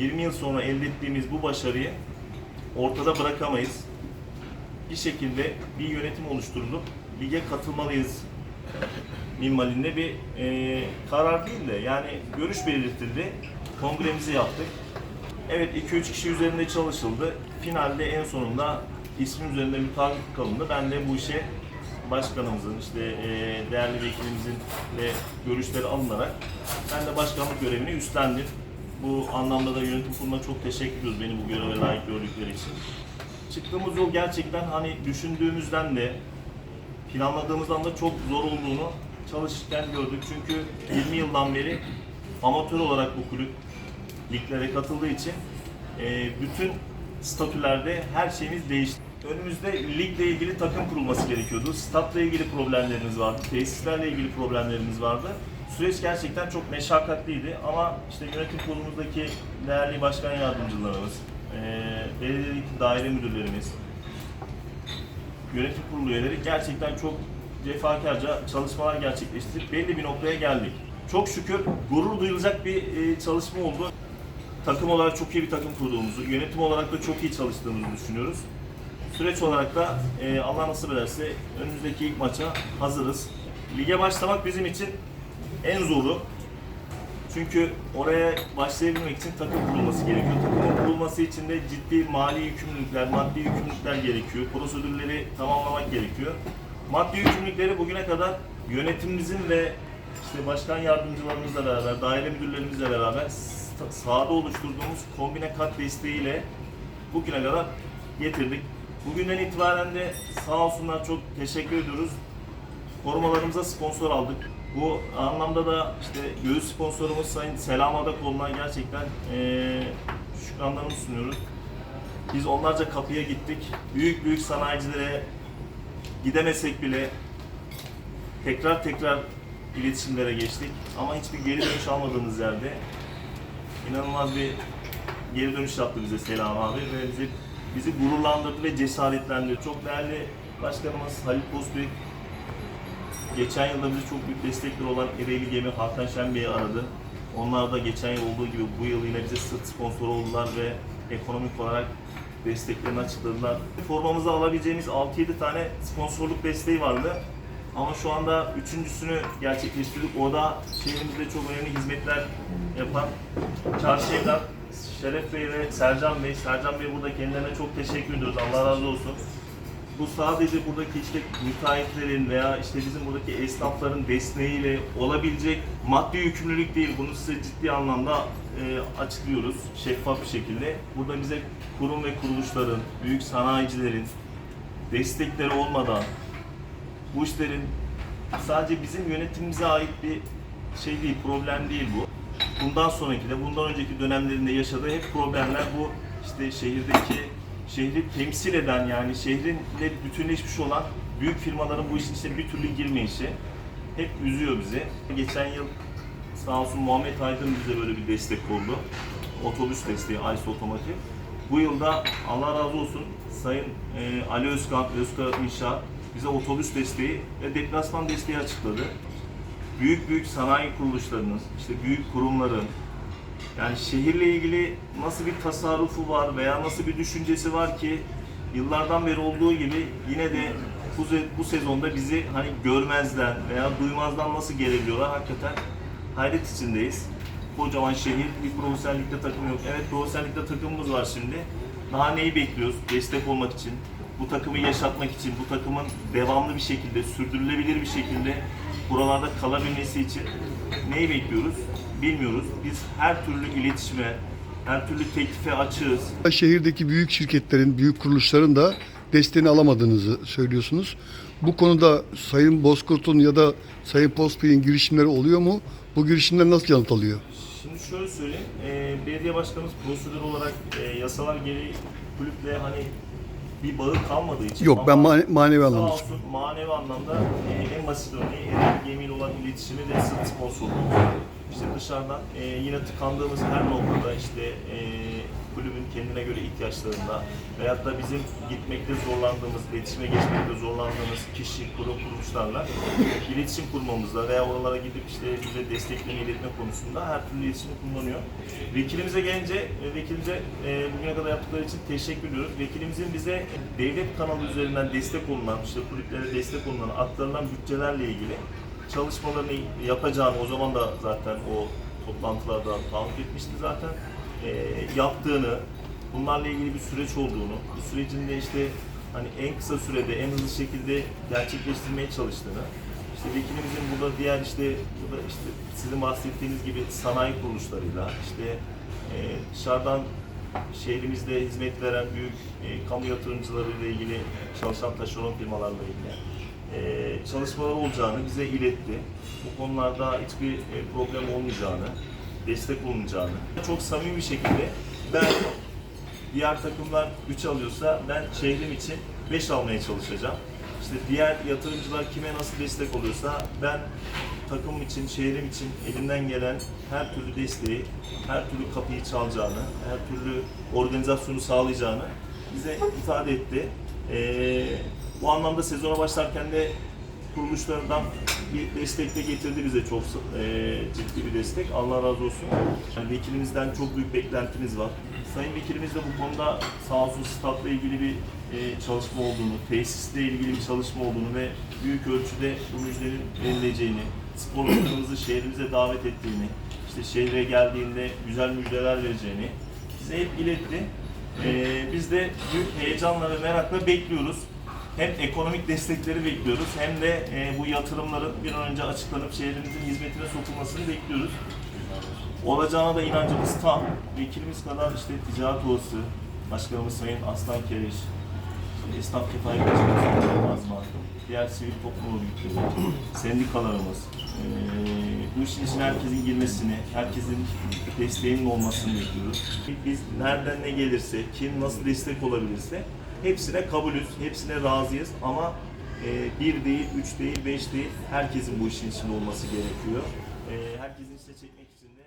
20 yıl sonra elde ettiğimiz bu başarıyı ortada bırakamayız. Bir şekilde bir yönetim oluşturulup lige katılmalıyız minvalinde bir e, karar değil de yani görüş belirtildi. Kongremizi yaptık. Evet 2-3 kişi üzerinde çalışıldı. Finalde en sonunda ismin üzerinde mutabık kalındı. Ben de bu işe başkanımızın, işte e, değerli vekilimizin de görüşleri alınarak ben de başkanlık görevini üstlendim. Bu anlamda da yönetim kuruluna çok teşekkür ediyoruz beni bu göreve layık gördükleri için. Çıktığımız yol gerçekten hani düşündüğümüzden de planladığımızdan da çok zor olduğunu çalışırken gördük. Çünkü 20 yıldan beri amatör olarak bu kulüp liglere katıldığı için e, bütün statülerde her şeyimiz değişti. Önümüzde ligle ilgili takım kurulması gerekiyordu. Statla ilgili problemlerimiz vardı. Tesislerle ilgili problemlerimiz vardı. Süreç gerçekten çok meşakkatliydi ama işte yönetim kurulumuzdaki değerli başkan yardımcılarımız, e, belediyedeki daire müdürlerimiz, yönetim kurulu üyeleri gerçekten çok cefakarca çalışmalar gerçekleştirip belli bir noktaya geldik. Çok şükür gurur duyulacak bir e, çalışma oldu. Takım olarak çok iyi bir takım kurduğumuzu, yönetim olarak da çok iyi çalıştığımızı düşünüyoruz. Süreç olarak da e, Allah nasip ederse önümüzdeki ilk maça hazırız. Lige başlamak bizim için en zoru. Çünkü oraya başlayabilmek için takım kurulması gerekiyor. Takımın kurulması için de ciddi mali yükümlülükler, maddi yükümlülükler gerekiyor. Prosedürleri tamamlamak gerekiyor. Maddi yükümlülükleri bugüne kadar yönetimimizin ve işte başkan yardımcılarımızla beraber, daire müdürlerimizle beraber sa- sahada oluşturduğumuz kombine kat desteğiyle bugüne kadar getirdik. Bugünden itibaren de sağ olsunlar çok teşekkür ediyoruz. Korumalarımıza sponsor aldık. Bu anlamda da işte göğüs sponsorumuz Sayın Selam Adakoğlu'na gerçekten eee şükranlarımı sunuyoruz. Biz onlarca kapıya gittik. Büyük büyük sanayicilere gidemesek bile tekrar tekrar iletişimlere geçtik. Ama hiçbir geri dönüş almadığımız yerde inanılmaz bir geri dönüş yaptı bize Selam abi ve bizi bizi gururlandırdı ve cesaretlendirdi. Çok değerli başkanımız Halil Bozbek geçen yılda bize çok büyük destekleri olan Ereğli Gemi Hakan Şen Bey'i aradı. Onlar da geçen yıl olduğu gibi bu yıl yine bize sırt sponsor oldular ve ekonomik olarak desteklerini açıkladılar. Formamıza alabileceğimiz 6-7 tane sponsorluk desteği vardı. Ama şu anda üçüncüsünü gerçekleştirdik. O da şehrimizde çok önemli hizmetler yapan Çarşı Evlat, Şeref Bey ve Sercan Bey. Sercan Bey burada kendilerine çok teşekkür ediyoruz. Allah razı olsun. Bu sadece buradaki işte müteahhitlerin veya işte bizim buradaki esnafların desteğiyle olabilecek maddi yükümlülük değil. Bunu size ciddi anlamda e, açıklıyoruz şeffaf bir şekilde. Burada bize kurum ve kuruluşların, büyük sanayicilerin destekleri olmadan bu işlerin sadece bizim yönetimimize ait bir şey değil, problem değil bu. Bundan sonraki de, bundan önceki dönemlerinde yaşadığı hep problemler bu işte şehirdeki, şehri temsil eden yani şehrinle bütünleşmiş olan büyük firmaların bu işin içine bir türlü girmeyişi hep üzüyor bizi. Geçen yıl sağ olsun Muhammed Aydın bize böyle bir destek oldu. Otobüs desteği, Aysa Otomotiv. Bu yılda Allah razı olsun Sayın e, Ali Özkan, Özkan İnşaat bize otobüs desteği ve deplasman desteği açıkladı. Büyük büyük sanayi kuruluşlarının, işte büyük kurumların, yani şehirle ilgili nasıl bir tasarrufu var veya nasıl bir düşüncesi var ki yıllardan beri olduğu gibi yine de bu, bu sezonda bizi hani görmezden veya duymazdan nasıl gelebiliyorlar hakikaten hayret içindeyiz. Kocaman şehir, bir profesyonellikte takım yok. Evet profesyonellikte takımımız var şimdi. Daha neyi bekliyoruz? Destek olmak için, bu takımı yaşatmak için, bu takımın devamlı bir şekilde, sürdürülebilir bir şekilde buralarda kalabilmesi için neyi bekliyoruz? Bilmiyoruz. Biz her türlü iletişime, her türlü teklife açığız. Şehirdeki büyük şirketlerin, büyük kuruluşların da desteğini alamadığınızı söylüyorsunuz. Bu konuda Sayın Bozkurt'un ya da Sayın Postbey'in girişimleri oluyor mu? Bu girişimler nasıl yanıt alıyor? Şimdi şöyle söyleyeyim, e, belediye başkanımız prosedür olarak e, yasalar gereği kulüple hani bir bağı kalmadığı için Yok ben mane- manevi anlamda. olsun manevi anlamda e, en basit örneği Ereğli gemiyle olan iletişimi de sırt sponsorluğu. İşte dışarıdan e, yine tıkandığımız her noktada işte e, kulübün kendine göre ihtiyaçlarında veyahut da bizim gitmekte zorlandığımız, iletişime geçmekte zorlandığımız kişi, kurum, kuruluşlarla iletişim kurmamızda veya oralara gidip işte bize destekleme, iletme konusunda her türlü iletişimi kullanıyor. Vekilimize gelince, vekilimize e, bugüne kadar yaptıkları için teşekkür ediyoruz. Vekilimizin bize devlet kanalı üzerinden destek olunan, işte kulüplere destek olunan, aktarılan bütçelerle ilgili çalışmalarını yapacağını o zaman da zaten o toplantılarda taahhüt etmişti zaten. E, yaptığını, bunlarla ilgili bir süreç olduğunu, bu sürecin de işte hani en kısa sürede, en hızlı şekilde gerçekleştirmeye çalıştığını, işte vekilimizin burada diğer işte burada işte sizin bahsettiğiniz gibi sanayi kuruluşlarıyla işte e, dışarıdan şehrimizde hizmet veren büyük e, kamu yatırımcılarıyla ilgili çalışan taşeron firmalarla ilgili çalışmalar olacağını bize iletti. Bu konularda hiçbir e, problem olmayacağını, destek olunacağını çok samimi bir şekilde ben diğer takımlar 3 alıyorsa ben şehrim için 5 almaya çalışacağım. İşte diğer yatırımcılar kime nasıl destek oluyorsa ben takımım için, şehrim için elimden gelen her türlü desteği, her türlü kapıyı çalacağını, her türlü organizasyonu sağlayacağını bize ifade etti. Ee, bu anlamda sezona başlarken de kuruluşlarından bir destek de getirdi bize çok e, ciddi bir destek. Allah razı olsun. Yani vekilimizden çok büyük beklentimiz var. Sayın vekilimiz de bu konuda sağ olsun statla ilgili bir e, çalışma olduğunu, tesisle ilgili bir çalışma olduğunu ve büyük ölçüde bu müjdenin verileceğini, spor bakanımızı şehrimize davet ettiğini, işte şehre geldiğinde güzel müjdeler vereceğini bize hep iletti. E, biz de büyük heyecanla ve merakla bekliyoruz hem ekonomik destekleri bekliyoruz hem de e, bu yatırımların bir an önce açıklanıp şehrimizin hizmetine sokulmasını bekliyoruz. Olacağına da inancımız tam. Vekilimiz kadar işte ticaret odası, başkanımız Sayın Aslan Kereş, esnaf kefalet başkanımız diğer sivil toplum örgütleri, sendikalarımız, e, bu işin içine herkesin girmesini, herkesin desteğinin olmasını bekliyoruz. Biz nereden ne gelirse, kim nasıl destek olabilirse hepsine kabulüz, hepsine razıyız ama e, bir değil, üç değil, beş değil, herkesin bu işin içinde olması gerekiyor. E, herkesin içine çekmek için de